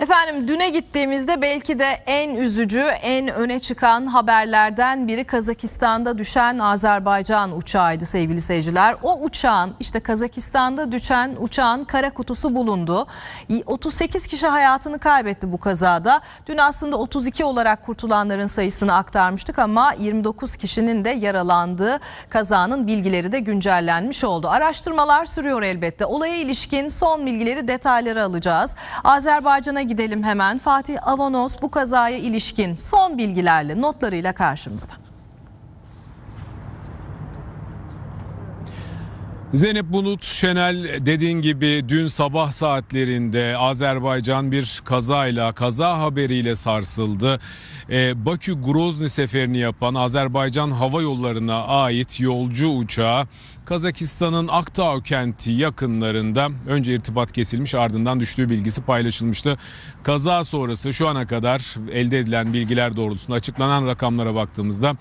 Efendim düne gittiğimizde belki de en üzücü, en öne çıkan haberlerden biri Kazakistan'da düşen Azerbaycan uçağıydı sevgili seyirciler. O uçağın işte Kazakistan'da düşen uçağın kara kutusu bulundu. 38 kişi hayatını kaybetti bu kazada. Dün aslında 32 olarak kurtulanların sayısını aktarmıştık ama 29 kişinin de yaralandığı kazanın bilgileri de güncellenmiş oldu. Araştırmalar sürüyor elbette. Olaya ilişkin son bilgileri detayları alacağız. Azerbaycan'a gidelim hemen. Fatih Avanos bu kazaya ilişkin son bilgilerle notlarıyla karşımızda. Zeynep Bulut Şenel dediğin gibi dün sabah saatlerinde Azerbaycan bir kazayla, kaza haberiyle sarsıldı. Ee, Bakü Grozny seferini yapan Azerbaycan Hava Yolları'na ait yolcu uçağı Kazakistan'ın Aktau kenti yakınlarında önce irtibat kesilmiş ardından düştüğü bilgisi paylaşılmıştı. Kaza sonrası şu ana kadar elde edilen bilgiler doğrultusunda açıklanan rakamlara baktığımızda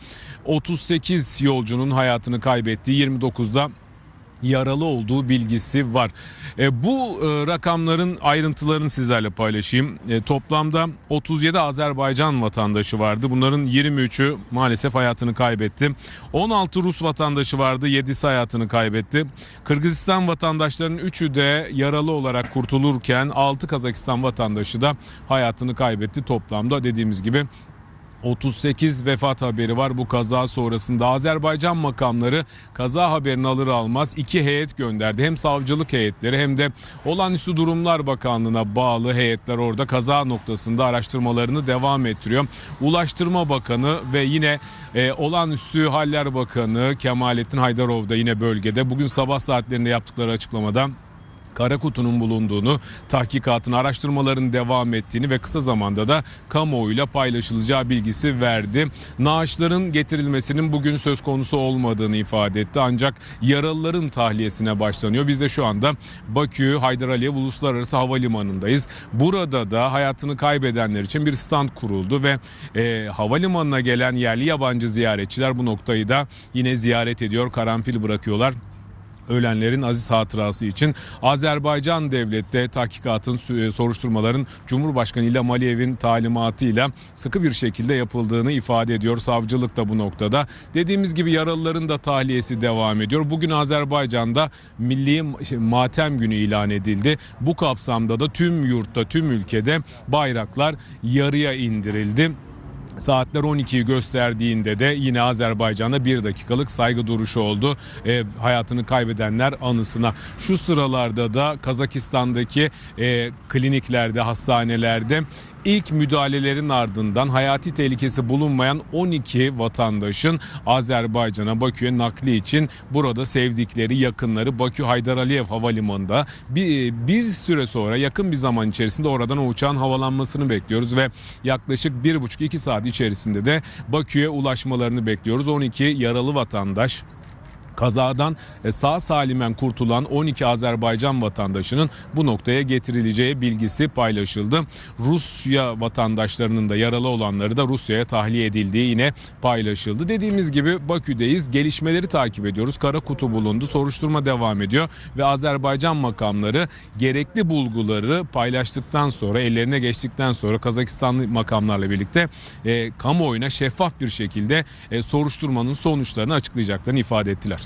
38 yolcunun hayatını kaybettiği 29'da yaralı olduğu bilgisi var. E, bu e, rakamların ayrıntılarını sizlerle paylaşayım. E, toplamda 37 Azerbaycan vatandaşı vardı. Bunların 23'ü maalesef hayatını kaybetti. 16 Rus vatandaşı vardı. 7'si hayatını kaybetti. Kırgızistan vatandaşlarının 3'ü de yaralı olarak kurtulurken 6 Kazakistan vatandaşı da hayatını kaybetti. Toplamda dediğimiz gibi 38 vefat haberi var bu kaza sonrasında. Azerbaycan makamları kaza haberini alır almaz iki heyet gönderdi. Hem savcılık heyetleri hem de Olağanüstü Durumlar Bakanlığı'na bağlı heyetler orada kaza noktasında araştırmalarını devam ettiriyor. Ulaştırma Bakanı ve yine e, Olağanüstü Haller Bakanı Kemalettin Haydarov da yine bölgede. Bugün sabah saatlerinde yaptıkları açıklamada kara kutunun bulunduğunu, tahkikatın, araştırmaların devam ettiğini ve kısa zamanda da kamuoyuyla paylaşılacağı bilgisi verdi. Naaşların getirilmesinin bugün söz konusu olmadığını ifade etti. Ancak yaralıların tahliyesine başlanıyor. Biz de şu anda Bakü Haydar Aliyev Uluslararası Havalimanı'ndayız. Burada da hayatını kaybedenler için bir stand kuruldu ve e, havalimanına gelen yerli yabancı ziyaretçiler bu noktayı da yine ziyaret ediyor, karanfil bırakıyorlar ölenlerin aziz hatırası için Azerbaycan devlette tahkikatın sü- soruşturmaların Cumhurbaşkanı İlham Aliyev'in talimatıyla sıkı bir şekilde yapıldığını ifade ediyor savcılık da bu noktada. Dediğimiz gibi yaralıların da tahliyesi devam ediyor. Bugün Azerbaycan'da milli şey, matem günü ilan edildi. Bu kapsamda da tüm yurtta tüm ülkede bayraklar yarıya indirildi. Saatler 12'yi gösterdiğinde de yine Azerbaycan'da bir dakikalık saygı duruşu oldu. E, hayatını kaybedenler anısına. Şu sıralarda da Kazakistan'daki e, kliniklerde, hastanelerde ilk müdahalelerin ardından hayati tehlikesi bulunmayan 12 vatandaşın Azerbaycan'a, Bakü'ye nakli için burada sevdikleri, yakınları Bakü Haydar Aliyev Havalimanı'nda bir, bir süre sonra yakın bir zaman içerisinde oradan o uçağın havalanmasını bekliyoruz ve yaklaşık 1,5-2 saat içerisinde de Bakü'ye ulaşmalarını bekliyoruz. 12 yaralı vatandaş kazadan e, sağ salimen kurtulan 12 Azerbaycan vatandaşının bu noktaya getirileceği bilgisi paylaşıldı. Rusya vatandaşlarının da yaralı olanları da Rusya'ya tahliye edildiği yine paylaşıldı. Dediğimiz gibi Bakü'deyiz. Gelişmeleri takip ediyoruz. Kara kutu bulundu. Soruşturma devam ediyor ve Azerbaycan makamları gerekli bulguları paylaştıktan sonra ellerine geçtikten sonra Kazakistanlı makamlarla birlikte e, kamuoyuna şeffaf bir şekilde e, soruşturmanın sonuçlarını açıklayacaklarını ifade ettiler.